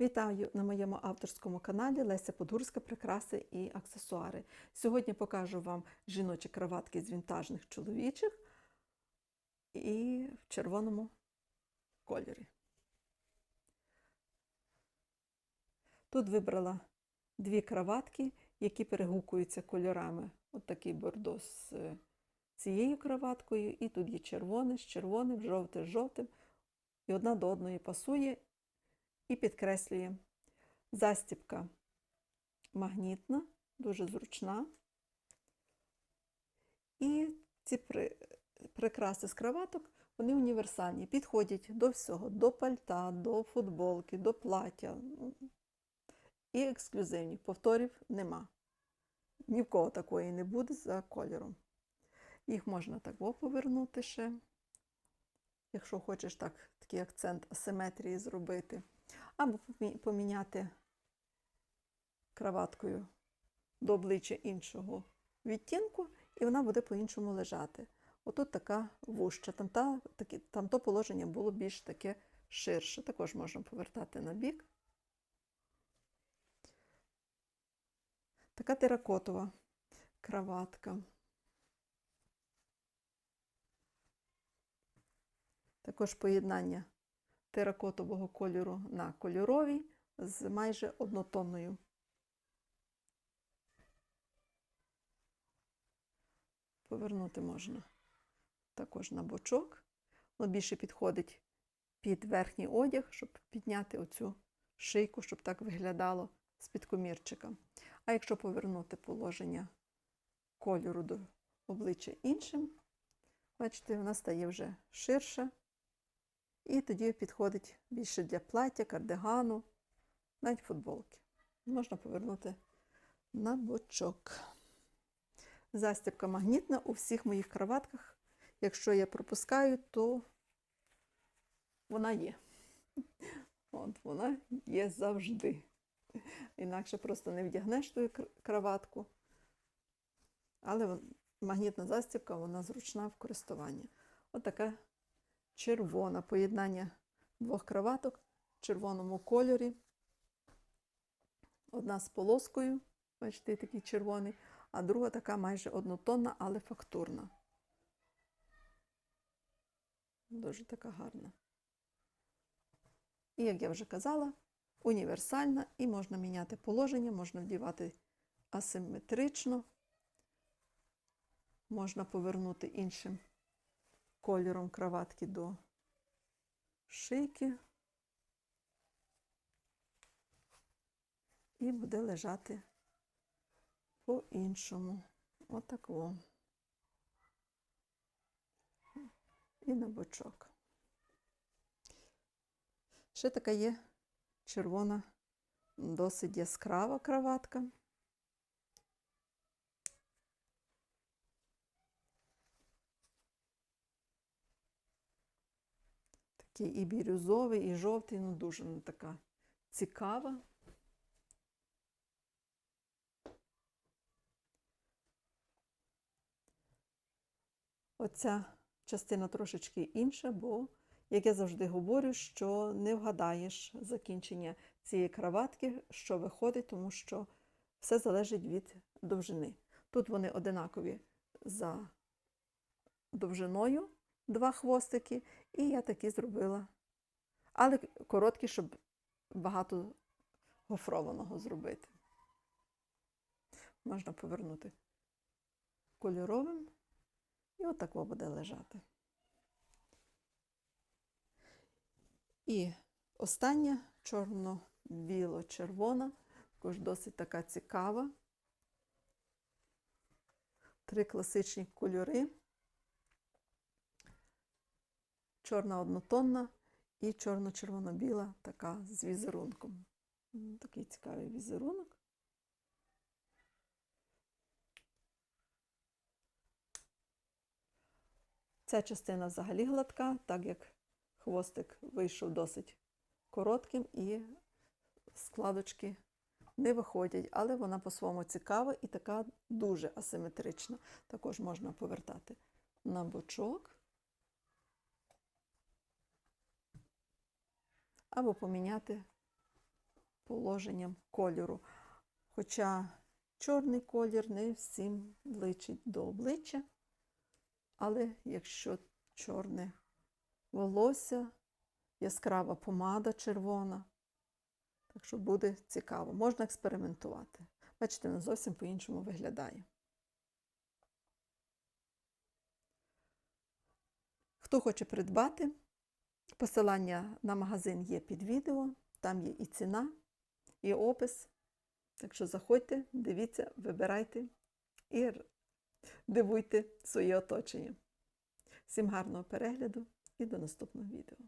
Вітаю на моєму авторському каналі Леся Подгурська Прикраси і аксесуари. Сьогодні покажу вам жіночі краватки з вінтажних чоловічих і в червоному кольорі. Тут вибрала дві краватки, які перегукуються кольорами. От такий бордо з цією краваткою, і тут є червоне з червоним, жовте з жовтим. І одна до одної пасує і підкреслює. Застібка магнітна, дуже зручна. І ці при- прикраси з краваток, вони універсальні, підходять до всього, до пальта, до футболки, до плаття. І ексклюзивні. Повторів нема. Ні в кого такої не буде за кольором. Їх можна так повернути ще, якщо хочеш так, такий акцент асиметрії зробити. Або поміняти краваткою до обличчя іншого відтінку, і вона буде по-іншому лежати. Отут така вужча, там, та, такі, там то положення було більш таке ширше. Також можна повертати на бік. Така теракотова краватка. Також поєднання теракотового кольору на кольоровий з майже однотонною. Повернути можна також на бочок. Воно більше підходить під верхній одяг, щоб підняти оцю шийку, щоб так виглядало з-під комірчика. А якщо повернути положення кольору до обличчя іншим, бачите, вона стає вже ширша. І тоді підходить більше для плаття, кардигану, навіть футболки. Можна повернути на бочок. Застібка магнітна у всіх моїх краватках. Якщо я пропускаю, то вона є. От вона є завжди. Інакше просто не вдягнеш ту кр- краватку. Але магнітна застібка, вона зручна в користуванні. От така червона поєднання двох краваток в червоному кольорі. Одна з полоскою, бачите, такий червоний, а друга така майже однотонна, але фактурна. Дуже така гарна. І, як я вже казала, універсальна і можна міняти положення, можна вдівати асиметрично, можна повернути іншим кольором краватки до шийки. І буде лежати по-іншому. Отако. І на бочок. Ще така є червона, досить яскрава краватка. Такий і бірюзовий, і жовтий, ну дуже вона така цікава. Оця частина трошечки інша, бо, як я завжди говорю, що не вгадаєш закінчення цієї краватки, що виходить, тому що все залежить від довжини. Тут вони одинакові за довжиною, два хвостики, і я такі зробила. Але короткі, щоб багато гофрованого зробити. Можна повернути кольоровим, і отак воно буде лежати. І остання чорно-біло-червона, також досить така цікава. Три класичні кольори. Чорна однотонна і чорно-червоно-біла, така з візерунком. Такий цікавий візерунок. Ця частина взагалі гладка, так як хвостик вийшов досить коротким і складочки не виходять, але вона по-своєму цікава і така дуже асиметрична. Також можна повертати на бочок. Або поміняти положенням кольору. Хоча чорний колір не всім личить до обличчя, але якщо чорне волосся, яскрава помада червона, так що буде цікаво. Можна експериментувати. Бачите, воно зовсім по-іншому виглядає. Хто хоче придбати, посилання на магазин є під відео, там є і ціна, і опис. Так що заходьте, дивіться, вибирайте і дивуйте своє оточення. Всім гарного перегляду і до наступного відео.